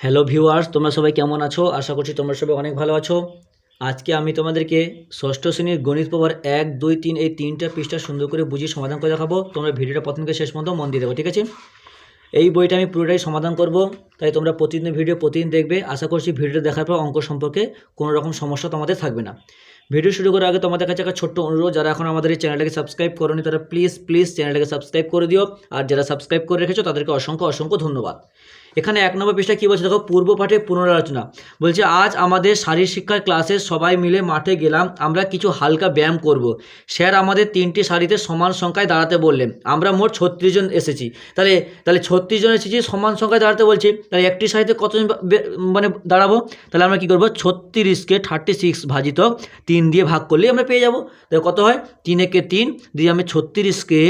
Hello viewers তোমরা সবাই কেমন আছো? আশা করছি তোমরা সবাই অনেক ভালো আছো। আজকে আমি তোমাদেরকে ষষ্ঠ শ্রেণির গণিত প্রবার এক, দুই, তিন এই তিনটা পৃষ্ঠা সুন্দর করে বুঝিয়ে সমাধান করে দেখাবো। তোমরা ভিডিওটা প্রথম থেকে শেষ পর্যন্ত মন দিয়ে দেবো ঠিক আছে? এই বইটা আমি পুরোটাই সমাধান করব, তাই তোমরা প্রতিদিন ভিডিও প্রতিদিন দেখবে। আশা করছি ভিডিও দেখার পর অঙ্ক সম্পর্কে কোনো রকম সমস্যা তোমাদের থাকবে না। ভিডিও শুরু করার আগে তোমাদের কাছে একটা ছোট্ট অনুরোধ, যারা এখন আমাদের এই চ্যানেলটাকে সাবস্ক্রাইব করোনি, তারা প্লিজ প্লিজ চ্যানেলটাকে সাবস্ক্রাইব করে দিও। আর যারা সাবস্ক্রাইব করে রেখেছো, তাদেরকে অসংখ্য অসংখ্য ধন্যবাদ। এখানে এক নম্বর পৃষ্ঠা কী বলছে? দেখো, পূর্ব পাঠে পুনরালোচনা। বলছে, আজ আমাদের শারীর শিক্ষার ক্লাসে সবাই মিলে মাঠে গেলাম, আমরা কিছু হালকা ব্যায়াম করব। স্যার আমাদের তিনটি শাড়িতে সমান সংখ্যায় দাঁড়াতে বললেন। আমরা মোট ছত্রিশ জন এসেছি। তাহলে তাহলে ছত্রিশ জন এসেছি, সমান সংখ্যায় দাঁড়াতে বলছি। তাহলে একটি শাড়িতে কতজন মানে দাঁড়াবো? তাহলে আমরা কী করব? ছত্রিশকে থার্টি সিক্স ভাজিত তিন দিয়ে ভাগ করলেই আমরা পেয়ে যাব। তাহলে কত হয়? তিন একে তিন দিয়ে আমি ছত্রিশকে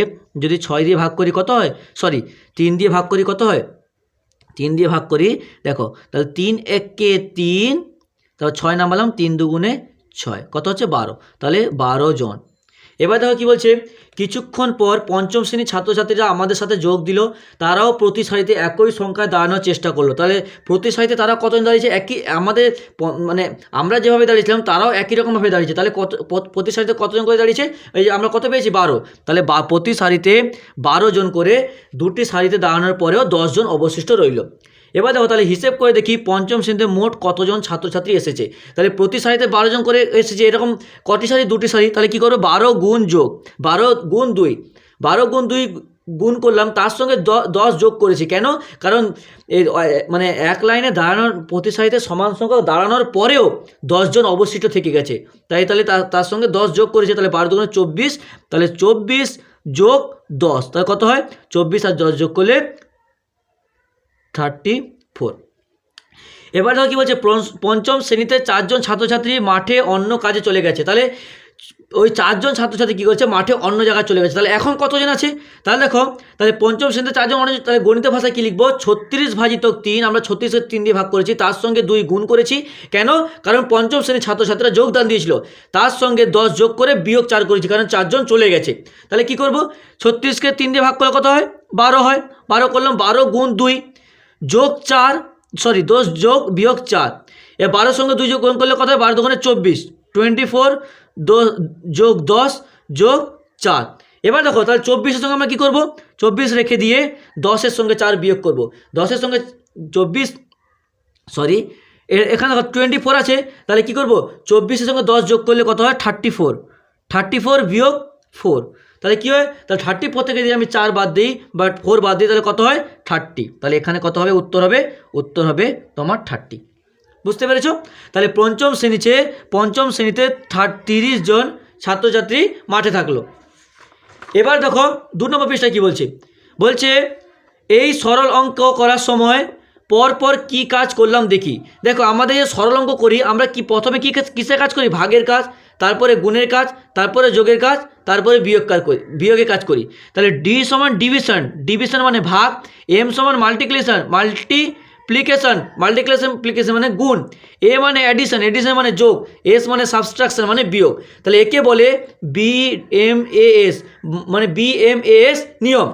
যদি ছয় দিয়ে ভাগ করি কত হয়? সরি, তিন দিয়ে ভাগ করি কত হয়? তিন দিয়ে ভাগ করি, দেখো, তাহলে তিন একে তিন, তাহলে ছয় নামালাম, তিন দুগুণে ছয়, কত হচ্ছে বারো? তাহলে বারো জন। এবার দেখো কি বলছে? কিছুক্ষণ পর পঞ্চম শ্রেণির ছাত্রছাত্রীরা আমাদের সাথে যোগ দিল, তারাও প্রতি সারিতে একই সংখ্যায় দাঁড়ানোর চেষ্টা করল। তাহলে প্রতি সারিতে তারা কতজন দাঁড়িয়েছে? একই আমাদের মানে আমরা যেভাবে দাঁড়িয়েছিলাম, তারাও একই রকমভাবে দাঁড়িয়েছে। তাহলে কত প্রতি সারিতে কতজন করে দাঁড়িয়েছে? এই যে আমরা কত পেয়েছি? বারো। তাহলে বা, প্রতি সারিতে বারো জন করে দুটি সারিতে দাঁড়ানোর পরেও দশজন অবশিষ্ট রইল। এবার দেখো তাহলে হিসেব করে দেখি পঞ্চম শ্রেণীতে মোট কতজন ছাত্রছাত্রী এসেছে। তাহলে প্রতি সারিতে বারো জন করে এসেছে, এরকম কটি সারি, দুটি সারি, তাহলে কী করব? বারো গুণ যোগ, বারো গুণ দুই। বারো গুণ দুই গুণ করলাম, তার সঙ্গে দশ যোগ করেছি। কেন? কারণ মানে এক লাইনে দাঁড়ানোর, প্রতি সারিতে সমান সংখ্যক দাঁড়ানোর পরেও দশজন অবশিষ্ট থেকে গেছে। তাই তাহলে তার সঙ্গে দশ যোগ করেছে, তাহলে বারো দুগুণে চব্বিশ, তাহলে চব্বিশ যোগ দশ, তাহলে কত হয়? চব্বিশ আর দশ যোগ করলে থার্টি ফোর এবার দেখো কী বলছে পঞ্চম শ্রেণীতে চারজন ছাত্রছাত্রী মাঠে অন্য কাজে চলে গেছে। তাহলে ওই চারজন ছাত্রছাত্রী কী করছে, মাঠে অন্য জায়গায় চলে গেছে। তাহলে এখন কতজন আছে? তাহলে দেখো, তাহলে পঞ্চম শ্রেণীতে চারজন অন্য তাহলে গণিত ভাষায় কী লিখব? ছত্রিশ ভাজিত তিন, আমরা ছত্রিশের তিন দিয়ে ভাগ করেছি, তার সঙ্গে দুই গুণ করেছি। কেন? কারণ পঞ্চম শ্রেণির ছাত্রছাত্রীরা যোগদান দিয়েছিল। তার সঙ্গে দশ যোগ করে বিয়োগ চার করেছি, কারণ চারজন চলে গেছে। তাহলে কি করব? ছত্রিশকে তিন দিয়ে ভাগ করলে কত হয়? বারো হয়। বারো করলাম বারো গুণ দুই। যোগ চার সরি দশ যোগ বিয়োগ চার। এ বারোর সঙ্গে দুই যোগ করলে কত হয়? বারো দোকানে চব্বিশ। টোয়েন্টি ফোর যোগ দশ, যোগ চার। এবার দেখো, তাহলে চব্বিশের সঙ্গে আমরা কী করব? চব্বিশ রেখে দিয়ে দশের সঙ্গে চার বিয়োগ করব। দশের সঙ্গে চব্বিশ সরি এখানে দেখো টোয়েন্টি ফোর আছে। তাহলে কী করব? চব্বিশের সঙ্গে দশ যোগ করলে কত হয়? থার্টি ফোর থার্টি ফোর বিয়োগ ফোর তাহলে কী হয়? তাহলে থার্টি ফোর থেকে যদি আমি চার বাদ দিই বা ফোর বাদ দিই, তাহলে কত হয়? থার্টি তাহলে এখানে কত হবে? উত্তর হবে উত্তর হবে তোমার থার্টি বুঝতে পেরেছ? তাহলে পঞ্চম শ্রেণীতে পঞ্চম শ্রেণীতে তিরিশ জন ছাত্রছাত্রী মাঠে থাকল। এবার দেখো, দু নম্বর পৃষ্ঠায় কী বলছে? বলছে, এই সরল অঙ্ক করার সময় পর পর কী কাজ করলাম দেখি। দেখো, আমাদের যে সরল অঙ্ক করি, আমরা কি প্রথমে কী কাজ- কিসের কাজ করি? ভাগের কাজ, তারপরে গুণের কাজ, তারপরে যোগের কাজ তারপরে বিয়োগ কাজ করি, বিয়োগে কাজ করি। তাহলে ডি সমান ডিভিশন ডিভিশন মানে ভাগ এম সমান মাল্টিপ্লিকেশন মাল্টিপ্লিকেশন মাল্টিপ্লিকেশন প্লিকেশন মানে গুণ এ মানে অ্যাডিশন এডিশন মানে যোগ এস মানে সাবস্ট্রাকশন মানে বিয়োগ। তাহলে একে বলে বি এম এ এস মানে বি এম এ এস নিয়ম।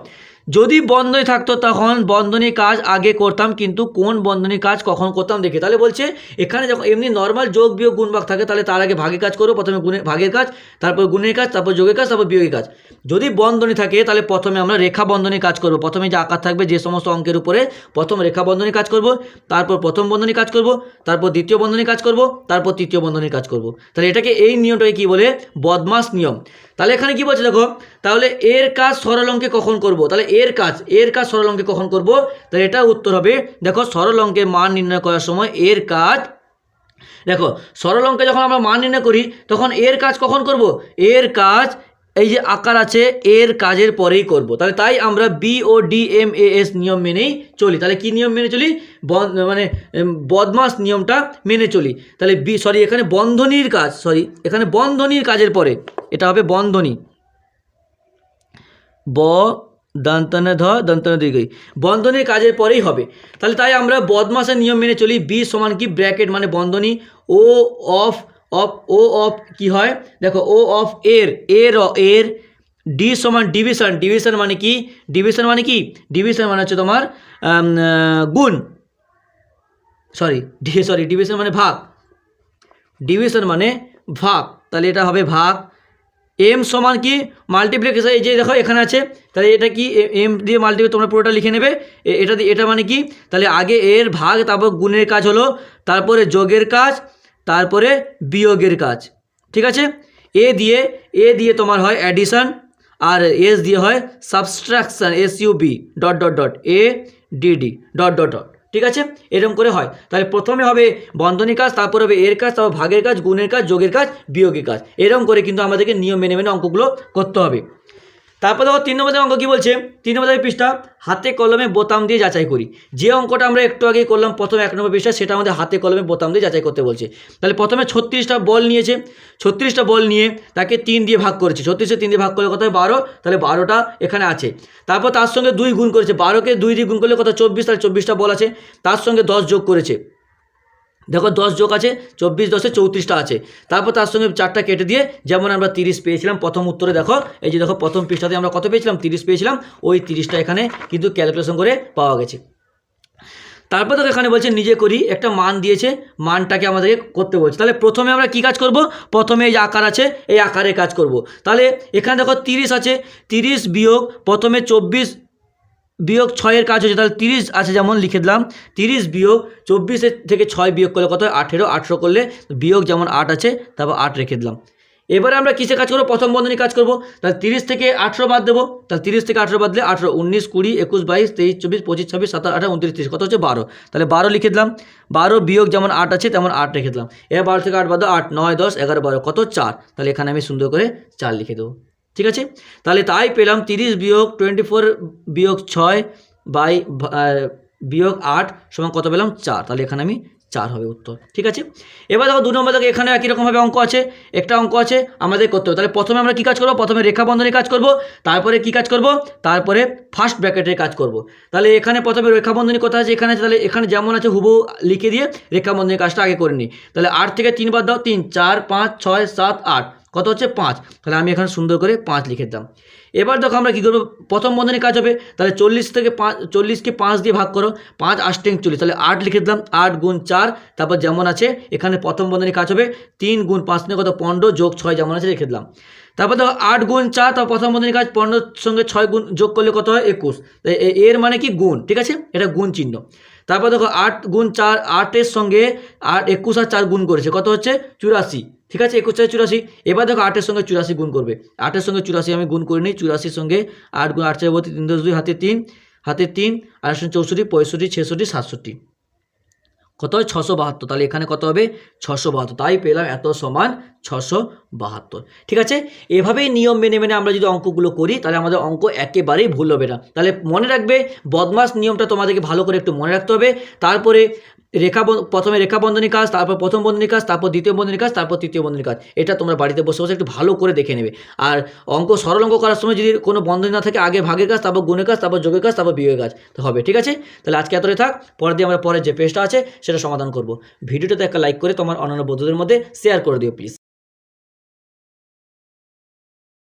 যদি বন্ধই থাকতো তখন বন্ধনী কাজ আগে করতাম, কিন্তু কোন বন্ধনী কাজ কখন করতাম দেখে। তাহলে বলছে, এখানে যখন এমনি নর্মাল যোগ বিয়োগ গুণ ভাগ থাকে, তাহলে তার আগে ভাগে কাজ করো, প্রথমে গুণে ভাগের কাজ, তারপর গুণের কাজ, তারপর যোগের কাজ, তারপর বিয়োগের কাজ। যদি বন্ধনী থাকে, তাহলে প্রথমে আমরা রেখা বন্ধনীর কাজ করব। প্রথমে যে আকার থাকবে, যে সমস্ত অঙ্কের উপরে প্রথম রেখা বন্ধনীর কাজ করব, তারপর প্রথম বন্ধনীর কাজ করব, তারপর দ্বিতীয় বন্ধনীর কাজ করব, তারপর তৃতীয় বন্ধনী কাজ করব। তাহলে এটাকে এই নিয়মটাকে কি বলে? বদমাস নিয়ম। তাহলে এখানে কি বলছে দেখো, তাহলে এর কাজ সরল অঙ্কে কখন করব? তাহলে এর কাজ এর কাজ সরল অঙ্কে কখন করব? তাহলে এটা উত্তর হবে, দেখো সরল অঙ্কের মান নির্ণয় করার সময় এর কাজ, দেখো সরল অঙ্কে যখন আমরা মান নির্ণয় করি, তখন এর কাজ কখন করব? এর কাজ এই যে আকার আছে, এর কাজের পরেই করব। তাহলে তাই আমরা B O D M A S নিয়ম মেনেই চলি। তাহলে কি নিয়ম মেনে চলি? মানে বদমাস নিয়মটা মেনে চলি। তাহলে বি সরি এখানে বন্ধনীর কাজ সরি এখানে বন্ধনীর কাজের পরে, এটা হবে বন্ধনী। ব, দন্তনে ধ, দন্তনে দীর্ঘই বন্ধনীর কাজের পরেই হবে। তাহলে তাই আমরা বদমাসের নিয়ম মেনে চলি। বি সমান কি? ব্র্যাকেট মানে বন্ধনী। O of of, O of কি হয়? দেখো, ও অফ এর এর এর ডি সমান ডিভিশন ডিভিশন মানে কি? ডিভিশন মানে কি? ডিভিশন মানে হচ্ছে তোমার গুণ। সরি ডি সরি ডিভিশন মানে ভাগ। ডিভিশন মানে ভাগ। তাহলে এটা হবে ভাগ। এম সমান কি? মাল্টিপ্লিকেশন এই যে দেখো, এখানে আছে। তাহলে এটা কি? এম দিয়ে মাল্টিপ্লে তোমরা পুরোটা লিখে নেবে। এটা এটা মানে কি? তাহলে আগে এর ভাগ, তারপর গুণের কাজ হলো। তারপরে যোগের কাজ তারপরে বিয়োগের কাজ, ঠিক আছে? এ দিয়ে এ দিয়ে তোমার হয় অ্যাডিশান আর এস দিয়ে হয় subtraction S U B dot dot dot A DD dot dot dot ঠিক আছে? এরকম করে হয়। তাহলে প্রথমে হবে বন্ধনী কাজ, তারপর হবে এর কাজ, তারপর ভাগের কাজ, গুণের কাজ, যোগের কাজ, বিয়োগের কাজ। এরকম করে কিন্তু আমাদেরকে নিয়ম মেনে মেনে অঙ্কগুলো করতে হবে। তারপর দেখো তিন নম্বর অঙ্ক কী বলছে? তিন নম্বরের পৃষ্ঠা, হাতে কলমে বোতাম দিয়ে যাচাই করি। যে অঙ্কটা আমরা একটু আগে করলাম, প্রথম এক নম্বর পৃষ্ঠা সেটা আমাদের হাতে কলমে বোতাম দিয়ে যাচাই করতে বলছে। তাহলে প্রথমে ছত্রিশটা বল নিয়েছে। ছত্রিশটা বল নিয়ে তাকে তিন দিয়ে ভাগ করেছে। ছত্রিশে তিন দিয়ে ভাগ করলে কত হয়? বারো। তাহলে বারোটা এখানে আছে। তারপর তার সঙ্গে দুই গুণ করেছে। বারোকে দুই দিয়ে গুণ করলে কত চব্বিশ। তাহলে চব্বিশটা বল আছে। তার সঙ্গে দশ যোগ করেছে। দেখো দশ যোগ আছে, চব্বিশ দশে চৌত্রিশটা আছে। তারপর তার সঙ্গে চারটা কেটে দিয়ে যেমন আমরা তিরিশ পেয়েছিলাম, প্রথম উত্তরে দেখো, এই যে দেখো প্রথম পৃষ্ঠাতে আমরা কত পেয়েছিলাম? তিরিশ পেয়েছিলাম, ওই তিরিশটা এখানে কিন্তু ক্যালকুলেশন করে পাওয়া গেছে। তারপর দেখো এখানে বলছে, নিজে করি, একটা মান দিয়েছে, মানটাকে আমাদেরকে করতে বলছে। তাহলে প্রথমে আমরা কি কাজ করব? প্রথমে এই যে আকার আছে, এই আকারে কাজ করব। তাহলে এখানে দেখো তিরিশ আছে, তিরিশ বিয়োগ প্রথমে চব্বিশ বিয়োগ ছয়ের কাজ হচ্ছে তাহলে তিরিশ আছে যেমন লিখে দিলাম, তিরিশ বিয়োগ চব্বিশের থেকে ছয় বিয়োগ করলে কত হয়? আঠেরো আঠেরো করলে বিয়োগ যেমন আট আছে, তারপর আট রেখে দিলাম। এবারে আমরা কিসে কাজ করব? প্রথম বন্ধনী কাজ করব। তাহলে তিরিশ থেকে আঠেরো বাদ দেবো। তাহলে তিরিশ থেকে আঠেরো বাদ দিলে আঠেরো, উনিশ, কুড়ি, একুশ, বাইশ, তেইশ, চব্বিশ, পঁচিশ, ছাব্বিশ, সাতাশ, আঠারো, উনত্রিশ, তিরিশ, কত হচ্ছে? বারো। তাহলে বারো লিখে দিলাম। বারো বিয়োগ যেমন আট আছে, তেমন আট রেখে দিলাম। এবার বারো থেকে আট বাদ আট, নয়, দশ, এগারো, বারো, কত? চার। তাহলে এখানে আমি সুন্দর করে চার লিখে দেবো। ঠিক আছে? তাহলে তাই পেলাম তিরিশ বিয়োগ টোয়েন্টি ফোর বিয়োগ ছয় বাই বিয়োগ আট সমান কত পেলাম? চার। তাহলে এখানে আমি চার হবে উত্তর। ঠিক আছে? এবার দেখো দু নম্বর দেখো, এখানে একই রকমভাবে অঙ্ক আছে। একটা অঙ্ক আছে, আমাদের করতে হবে। তাহলে প্রথমে আমরা কী কাজ করব? প্রথমে রেখা বন্ধনের কাজ করব, তারপরে কি কাজ করব? তারপরে ফার্স্ট ব্র্যাকেটের কাজ করব। তাহলে এখানে প্রথমে রেখা বন্ধনী কোথায় আছে? এখানে তাহলে এখানে যেমন আছে, হুবহু লিখে দিয়ে রেখা বন্ধনের কাজটা আগে করে নিই। তাহলে আট থেকে তিন বাদ দাও, তিন, চার, পাঁচ, ছয়, সাত, আট। কত হচ্ছে পাঁচ? তাহলে আমি এখানে সুন্দর করে পাঁচ লিখে দিলাম। এবার দেখো আমরা কী করব? প্রথম বন্ধনী কাজ হবে, তাহলে চল্লিশ থেকে পাঁচ চল্লিশকে পাঁচ দিয়ে ভাগ করো, পাঁচ আষ্টে চল্লিশ। তাহলে আট লিখে দিলাম, আট গুণ চার, তারপর যেমন আছে, এখানে প্রথম বন্ধনী কাজ হবে, তিন গুণ পাঁচ নিয়ে কত? পনেরো যোগ ছয় যেমন আছে রেখে দিলাম। তারপর দেখো আট গুণ চার, তারপর প্রথম বন্ধনী কাজ, পনেরোর সঙ্গে ছয় গুণ যোগ করলে কত হয়? একুশ। এর মানে কি? গুণ, ঠিক আছে? এটা গুণ চিহ্ন। তারপর দেখো আট গুণ চার, আটের সঙ্গে আট, একুশ আর চার গুণ করেছে, কত হচ্ছে? চুরাশি। ঠিক আছে, একুশ চার চুরাশি। এবার দেখো আটের সঙ্গে চুরাশি গুণ করবে। আটের সঙ্গে চুরাশি আমি গুণ করে নিই চুরাশির সঙ্গে আট গুণ আট চার তিন দশ দুই, হাতে তিন হাতে তিন আটশো চৌষট্টি, পঁয়ষট্টি, ছেষট্টি, সাতষট্টি। কত হয়? ছশো বাহাত্তর। তাহলে এখানে কত হবে? ছশো বাহাত্তর। তাই পেলাম এত সমান ছশো বাহাত্তর। ঠিক আছে? এভাবেই নিয়ম মেনে মেনে আমরা যদি অঙ্কগুলো করি, তাহলে আমাদের অঙ্ক একেবারেই ভুল হবে না। তাহলে মনে রাখবে, বদমাস নিয়মটা তোমাদেরকে ভালো করে একটু মনে রাখতে হবে। তারপরে রেখা প্রথমে রেখা বন্ধনী কাজ, তারপর প্রথম বন্ধনী কাজ, তারপর দ্বিতীয় বন্ধনী কাজ, তারপর তৃতীয় বন্ধনী কাজ। এটা তোমরা বাড়িতে বসে বসে একটু ভালো করে দেখে নেবে। আর অঙ্ক সরল অঙ্ক করার সময় যদি কোনো বন্ধনী না থাকে, আগে ভাগের কাজ, তারপর গুণের কাজ, তারপর যোগের কাজ, তারপর বিয়োগের কাজ, তো হবে। ঠিক আছে? তাহলে আজকে এতটাই থাক। পরে দিয়ে আমরা পরে যে পেজটা আছে, সেটা সমাধান করব। ভিডিওটাতে একটা লাইক করে তোমার অন্যান্য বন্ধুদের মধ্যে শেয়ার করে দিও প্লিজ